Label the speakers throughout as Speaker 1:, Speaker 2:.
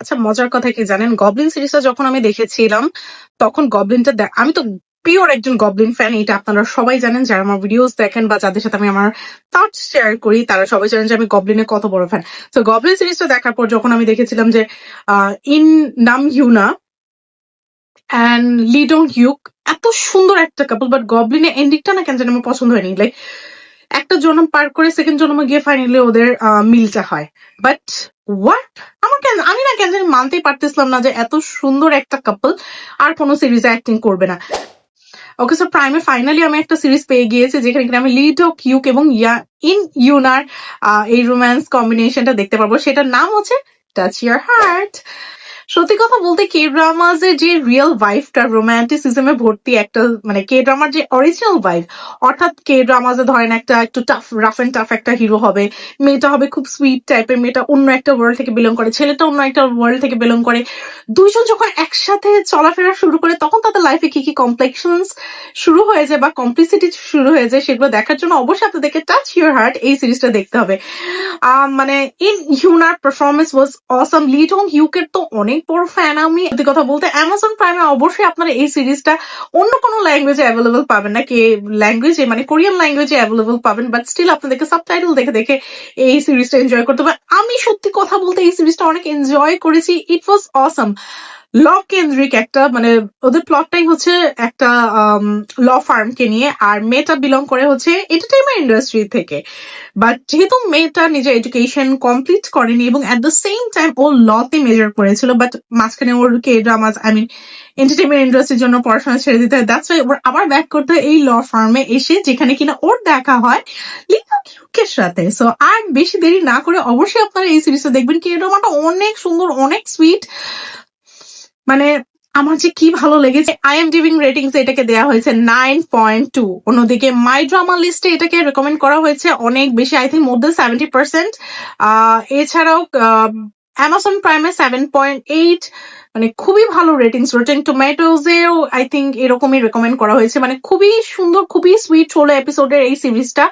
Speaker 1: আচ্ছা মজার কথা কি জানেন? গবলিন সিরিজটা যখন আমি দেখেছিলাম, তখন গবলিনটা আমি তো পিওর একজন গবলিন ফ্যান এটা আপনারা সবাই জানেন। যারা আমার ভিডিওস দেখেন বা যাদের সাথে আমি আমার থটস শেয়ার করি, তারা সবাই জানেন যে আমি গবলিনের কত বড় ফ্যান তো গবলিন সিরিজটা দেখার পর যখন আমি দেখেছিলাম যে ইন নাম ইউনা অ্যান্ড লিডং হিউক এত সুন্দর একটা কাপল বাট গবলিনের এন্ডিংটা না কেন জানি আমার পছন্দ হয়নি। লাইক একটা জন্ম পার করে সেকেন্ড জন্মে গিয়ে ফাইনালি ওদের মিলটা হয়। বাট হোয়াট আমার কেন আমি না কেন মানতেই পারতেছিলাম না যে এত সুন্দর একটা কাপল আর কোনো সিরিজে অ্যাক্টিং করবে না। ওকে সো প্রাইমে ফাইনালি আমি একটা সিরিজ পেয়ে গিয়েছি যেখানে কিনা আমি লিড অফ কিউক এবং ইয়া ইন ইউনার এই রোম্যান্স কম্বিনেশনটা দেখতে পারব। সেটার নাম হচ্ছে টাচ ইয়ার হার্ট সত্যি কথা বলতে কে ড্রামাজের যে রিয়েল ভাইফটা রোম্যান্টিসিজমে ভর্তি একটা মানে কে ড্রামার যে অরিজিনাল ভাইফ অর্থাৎ কে ড্রামাজে ধরেন একটা একটু টাফ রাফ এন্ড টাফ একটা হিরো হবে, মেয়েটা হবে খুব সুইট টাইপের মেয়েটা অন্য একটা ওয়ার্ল্ড থেকে বিলং করে, ছেলেটা অন্য একটা ওয়ার্ল্ড থেকে বিলং করে। দুইজন যখন একসাথে চলাফেরা শুরু করে, তখন তাদের লাইফে কি কি কমপ্লেক্সনস শুরু হয়ে যায় বা কমপ্লিসিটি শুরু হয়ে যায়, সেগুলো দেখার জন্য অবশ্যই আপনাদেরকে টাচ ইউর হার্ট এই সিরিজটা দেখতে হবে। মানে in হিউনার performance was awesome lead on হিউকের তো অনেক বড় ফ্যান আমি। সত্যি কথা বলতে অ্যামাজন প্রাইমে অবশ্যই আপনারা এই সিরিজটা অন্য কোনো ল্যাঙ্গুয়েজে অ্যাভেলেবল পাবেন না, কে ল্যাঙ্গুয়েজে মানে কোরিয়ান ল্যাঙ্গুয়েজে অ্যাভেলেবল পাবেন বাট স্টিল আপনাদেরকে সাবটাইটেল দেখে দেখে এই সিরিজটা এনজয় করতে হবে। আমি সত্যি কথা বলতে এই সিরিজটা অনেক এনজয় করেছি। ইট ওয়াজ অসাম ল কেন্দ্রিক একটা মানে ওদের প্লটটাই হচ্ছে একটা ল ফার্মকে নিয়ে, আর মেয়েটা বিলং করে হচ্ছে এন্টারটেনমেন্ট ইন্ডাস্ট্রি থেকে। বাট যেহেতু মেয়েটা নিজের এডুকেশন কমপ্লিট করেনি এবং অ্যাট দ্য সেম টাইম ও লতে মেজর করেছিল বাট মাঝখানে ওর কে ড্রামাজ আই মিন এন্টারটেনমেন্ট ইন্ডাস্ট্রির জন্য পড়াশোনা ছেড়ে দিতে হয় দ্যাটস ওয়াই ওর আবার ব্যাক করতে হয় এই ল ফার্মে এসে, যেখানে কিনা ওর দেখা হয় কিউকের সাথে। সো আর বেশি দেরি না করে অবশ্যই আপনারা এই সিরিজটা দেখবেন। কে ড্রামাটা অনেক সুন্দর, অনেক সুইট মানে আমার যে কি ভালো লেগেছে আই এম ডিভিং রেটিংস এটাকে দেওয়া হয়েছে নাইন পয়েন্ট টু অন্যদিকে মাই ড্রামা লিস্টে এটাকে রেকমেন্ড করা হয়েছে অনেক বেশি I think more than seventy percent এছাড়াও অ্যামাজন প্রাইমে সেভেন পয়েন্ট এইট মানে খুবই ভালো রেটিংস রোটেন টমেটোজেও আই থিঙ্ক এরকমই রেকমেন্ড করা হয়েছে। মানে খুবই সুন্দর, খুবই সুইট ষোলো এপিসোডের এই সিরিজটা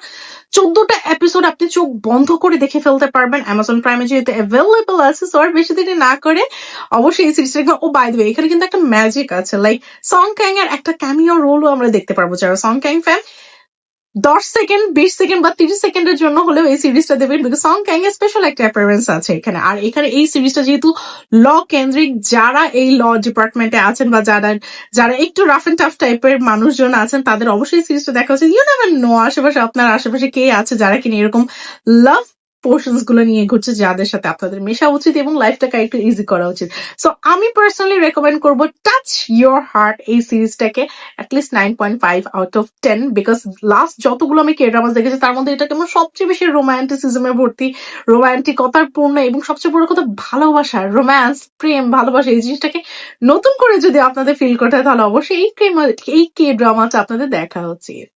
Speaker 1: চোদ্দটা এপিসোড আপনি চোখ বন্ধ করে দেখে ফেলতে পারবেন। অ্যামাজন প্রাইমে যেহেতু অ্যাভেলেবল আছে সো আর বেশি দেরি না করে অবশ্যই এই সিরিজটা ও বাই দেবে এখানে কিন্তু একটা ম্যাজিক আছে। লাইক সং ক্যাং এর একটা ক্যামিও রোলও আমরা দেখতে পারব। যারা সং ক্যাং ফ্যান দশ সেকেন্ড বিশ সেকেন্ড বা তিরিশ সেকেন্ডের জন্য হলেও এই সিরিজটা দেবেন বিকজ সং ক্যাং এর স্পেশাল একটা অ্যাপিয়ারেন্স আছে এখানে। আর এখানে এই সিরিজটা যেহেতু ল কেন্দ্রিক, যারা এই ল ডিপার্টমেন্টে আছেন বা যারা যারা একটু রাফ এন্ড টাফ টাইপের মানুষজন আছেন, তাদের অবশ্যই সিরিজটা দেখা উচিত। ইউ নেভার নো আশেপাশে আপনার আশেপাশে কে আছে যারা কিনা এরকম লাভ পোর্শনসগুলো নিয়ে ঘুরছে যাদের সাথে আপনাদের মেশা উচিত এবং লাইফটাকে একটু ইজি করা উচিত। সো আমি পার্সোনালি রেকমেন্ড করব টাচ ইয়োর হার্ট এই সিরিজটাকে at least nine point five out of ten because last যতগুলো আমি কে ড্রামাস দেখেছি, তার মধ্যে এটাকে আমার সবচেয়ে বেশি রোমান্টিসিজমে ভর্তি রোমান্টিকতার পূর্ণ এবং সবচেয়ে বড় কথা ভালোবাসা রোম্যান্স প্রেম, ভালোবাসা এই জিনিসটাকে নতুন করে যদি আপনাদের ফিল করতে হয়, তাহলে অবশ্যই এই এই কে ড্রামাটা আপনাদের দেখা উচিত।